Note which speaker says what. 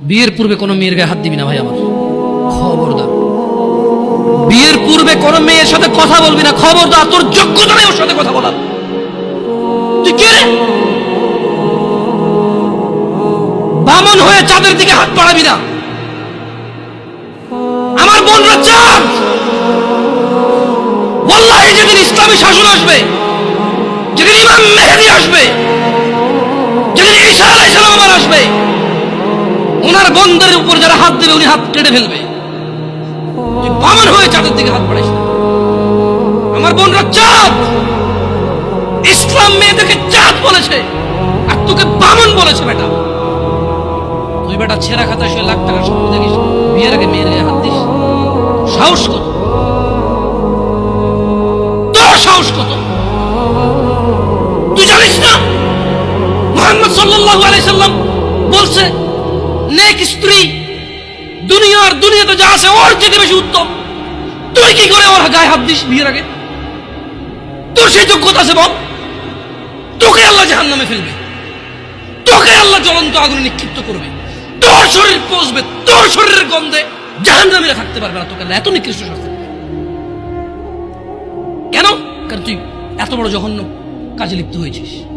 Speaker 1: বিয়ের পূর্বে কোনো মেয়ের গায়ে হাত দিবি না ভাই আমার। খবরদার। বিয়ের পূর্বে কোনো মেয়ের সাথে কথা বলবি না, খবরদার। তোর যোগ্যতা নেই ওর সাথে কথা বলার। তুই কে রে? বামন হয়ে চাঁদের দিকে হাত বাড়াবি না। আমার বোনরা চাঁদ ওয়াল্লাহি যেদিন ইসলামী শাসন আসবে, যেদিন ইমাম মেহেদি আসবে, যেদিন ঈসা আলাইহিস সালাম আসবে ওনার বন্ধের উপর যারা হাত দেবে, উনি হাত কেটে ফেলবে। বামন হয়ে চাঁদের দিকে হাত বাড়াইস আমার বোনরা চাঁদ ইসলাম মেয়েদেরকে চাঁদ বলেছে, আর তোকে বামন বলেছে বেটা। তুই বেটা ছেঁড়া খাতায় শুয়ে লাখ টাকার স্বপ্ন দেখিস, বিয়ের আগে মেয়ের হাত দিস। সাহস কত? তোর সাহস কত? তুই জানিস না? মোহাম্মদ সাল্লাল্লাহু আলাইহি সাল্লাম বলছে স্ত্রী, দুনিয়ার দুনিয়াতে যা আছে ওর চেয়ে বেশি উত্তম। তুই কি করে ওর গায়ে হাত দিস বিয়ের আগে? তোর সেই যোগ্যতা আছে বল। তোকে আল্লাহ জাহান নামে ফেলবে। তোকে আল্লাহ জ্বলন্ত আগুনে নিক্ষিপ্ত করবে। তোর শরীর পচবে, তোর শরীরের গন্ধে জাহান নামে থাকতে পারবে না। তোকে এত নিকৃষ্ট শাস্তি। কেন? কারণ তুই এত বড় জঘন্য কাজে লিপ্ত হয়েছিস।